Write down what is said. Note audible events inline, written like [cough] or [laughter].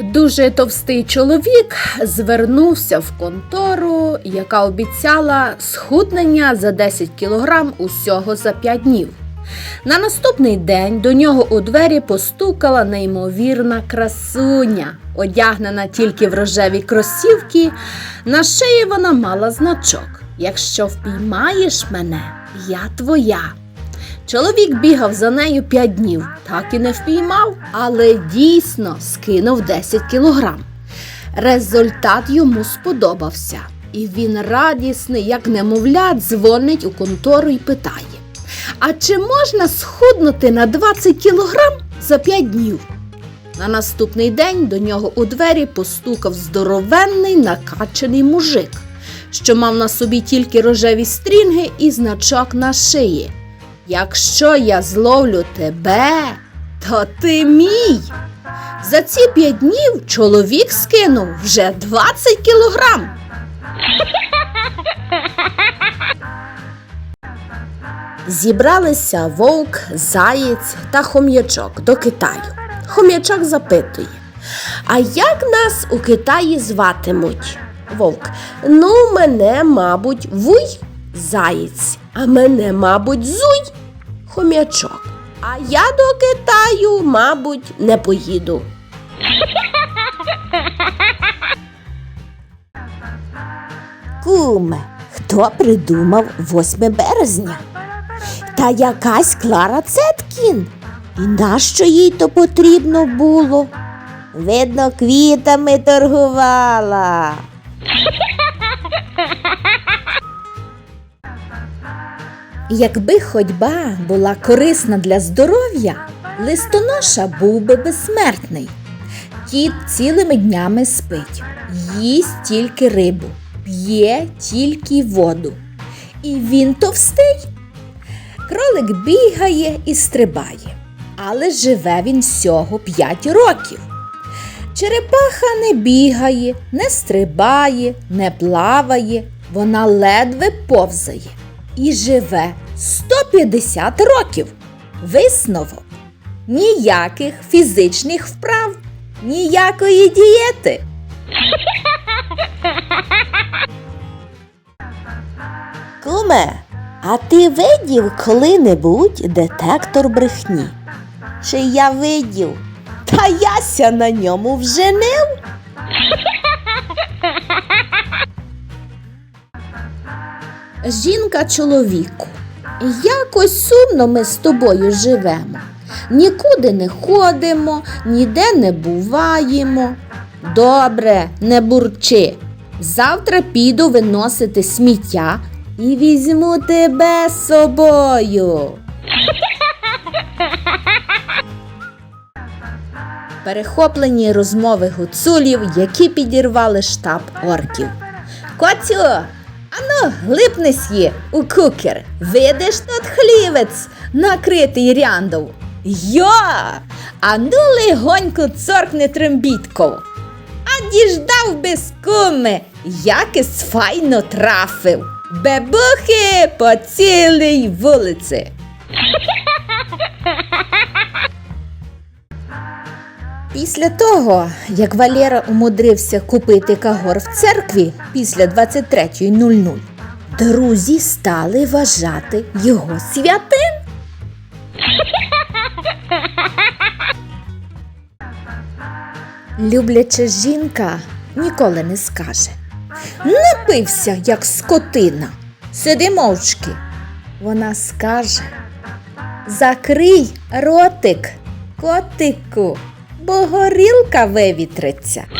Дуже товстий чоловік звернувся в контору, яка обіцяла схуднення за 10 кілограм усього за 5 днів. На наступний день до нього у двері постукала неймовірна красуня, одягнена тільки в рожеві кросівки. На шиї вона мала значок. Якщо впіймаєш мене, я твоя. Чоловік бігав за нею п'ять днів, так і не впіймав, але дійсно скинув 10 кілограм. Результат йому сподобався, і він радісний, як немовля, дзвонить у контору і питає: А чи можна схуднути на 20 кілограм за 5 днів? На наступний день до нього у двері постукав здоровенний накачаний мужик, що мав на собі тільки рожеві стрінги і значок на шиї. Якщо я зловлю тебе, то ти мій. За ці п'ять днів чоловік скинув вже 20 кілограм. Зібралися вовк, заєць та хом'ячок до Китаю. Хом'ячок запитує: А як нас у Китаї зватимуть? Вовк. Ну, мене, мабуть, вуй, заєць, а мене, мабуть, зуй, хом'ячок. А я до Китаю, мабуть, не поїду. Куме, хто придумав 8 березня? Та якась Клара Цеткін. І нащо їй то потрібно було? Видно, квітами торгувала. Якби ходьба була корисна для здоров'я, листоноша був би безсмертний. Кіт цілими днями спить, їсть тільки рибу, п'є тільки воду. І він товстий. Кролик бігає і стрибає, але живе він всього 5 років. Черепаха не бігає, не стрибає, не плаває, вона ледве повзає і живе 150 років. Висновок ніяких фізичних вправ, ніякої дієти. Куме, а ти видів коли-небудь детектор брехні? Чи я видів? Та яся на ньому вженив. Жінка чоловіку. Якось сумно ми з тобою живемо. Нікуди не ходимо, ніде не буваємо. Добре, не бурчи. Завтра піду виносити сміття і візьму тебе з собою. Перехоплені розмови гуцулів, які підірвали штаб орків. Коцю, ану, глипнись у кукер. Видиш тут хлівець, накритий ряндов. Йо! Ану легонько цоркне трембітков. А діждав без куми, якось файно трафив. Бебухи по цілій вулиці. [laughs] Після того, як Валера умудрився купити кагор в церкві після 23.00, друзі стали вважати його святим. Любляча жінка ніколи не скаже. Напився, як скотина. Сиди мовчки. Вона скаже. Закрий ротик, котику, бо горілка вивітриться. [laughs]